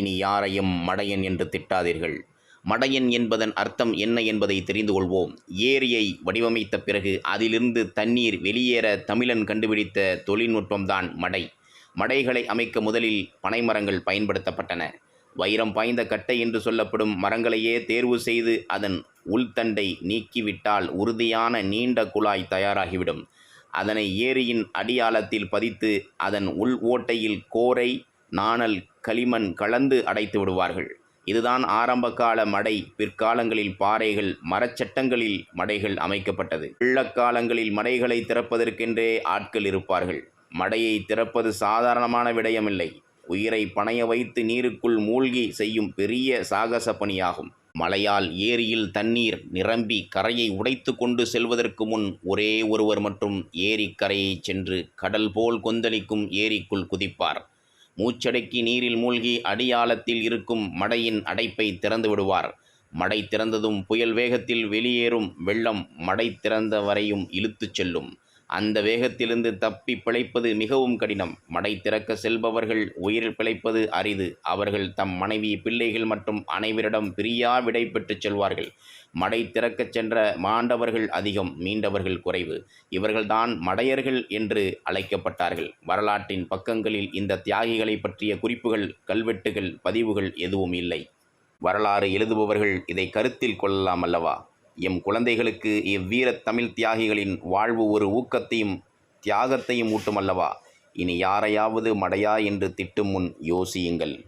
இனி யாரையும் மடையன் என்று திட்டாதீர்கள். மடையன் என்பதன் அர்த்தம் என்ன என்பதை தெரிந்து கொள்வோம். ஏரியை வடிவமைத்த பிறகு அதிலிருந்து தண்ணீர் வெளியேற தமிழன் கண்டுபிடித்த தொழில்நுட்பம்தான் மடை. மடைகளை அமைக்க முதலில் பனைமரங்கள் பயன்படுத்தப்பட்டன. வைரம் பாய்ந்த கட்டை என்று சொல்லப்படும் மரங்களையே தேர்வு செய்து அதன் உள்தண்டை நீக்கிவிட்டால் உறுதியான நீண்ட குழாய் தயாராகிவிடும். அதனை ஏரியின் அடியாளத்தில் பதித்து அதன் உள் ஓட்டையில் கோரை நாணல் களிமண் கலந்து அடைத்து விடுவார்கள். இதுதான் ஆரம்பகால மடை. பிற்காலங்களில் பாறைகள் மரச்சட்டங்களில் மடைகள் அமைக்கப்பட்டது. உள்ளக்காலங்களில் மடைகளை திறப்பதற்கென்றே ஆட்கள் இருப்பார்கள். மடையை திறப்பது சாதாரணமான விடயமில்லை. உயிரை பணைய வைத்து நீருக்குள் மூழ்கி செய்யும் பெரிய சாகச பணியாகும். மழையால் ஏரியில் தண்ணீர் நிரம்பி கரையை உடைத்து கொண்டு செல்வதற்கு முன் ஒரே ஒருவர் மட்டும் ஏரி சென்று கடல் போல் கொந்தளிக்கும் ஏரிக்குள் குதிப்பார். மூச்சடக்கி நீரில் மூழ்கி அடியாளத்தில் இருக்கும் மடையின் அடைப்பை திறந்து விடுவார். மடை திறந்ததும் புயல் வேகத்தில் வெளியேறும் வெள்ளம் மடை திறந்த வரையும் இழுத்துச் செல்லும். அந்த வேகத்திலிருந்து தப்பி பிழைப்பது மிகவும் கடினம். மடை திறக்க செல்பவர்கள் உயிர் பிழைப்பது அரிது. அவர்கள் தம் மனைவி பிள்ளைகள் மற்றும் அனைவரிடம் பிரியா விடை பெற்றுச் செல்வார்கள். மடை திறக்கச் சென்ற மாண்டவர்கள் அதிகம் மீண்டவர்கள் குறைவு. இவர்கள்தான் மடையர்கள் என்று அழைக்கப்பட்டார்கள். வரலாற்றின் பக்கங்களில் இந்த தியாகிகளை பற்றிய குறிப்புகள் கல்வெட்டுகள் பதிவுகள் எதுவும் இல்லை. வரலாறு எழுதுபவர்கள் இதை கருத்தில் கொள்ளலாம் அல்லவா? எம் குழந்தைகளுக்கு இவ்வீரத் தமிழ் தியாகிகளின் வாழ்வு ஒரு ஊக்கத்தையும் தியாகத்தையும் ஊட்டுமல்லவா? இனி யாரையாவது மடையா என்று திட்டும் முன் யோசியுங்கள்.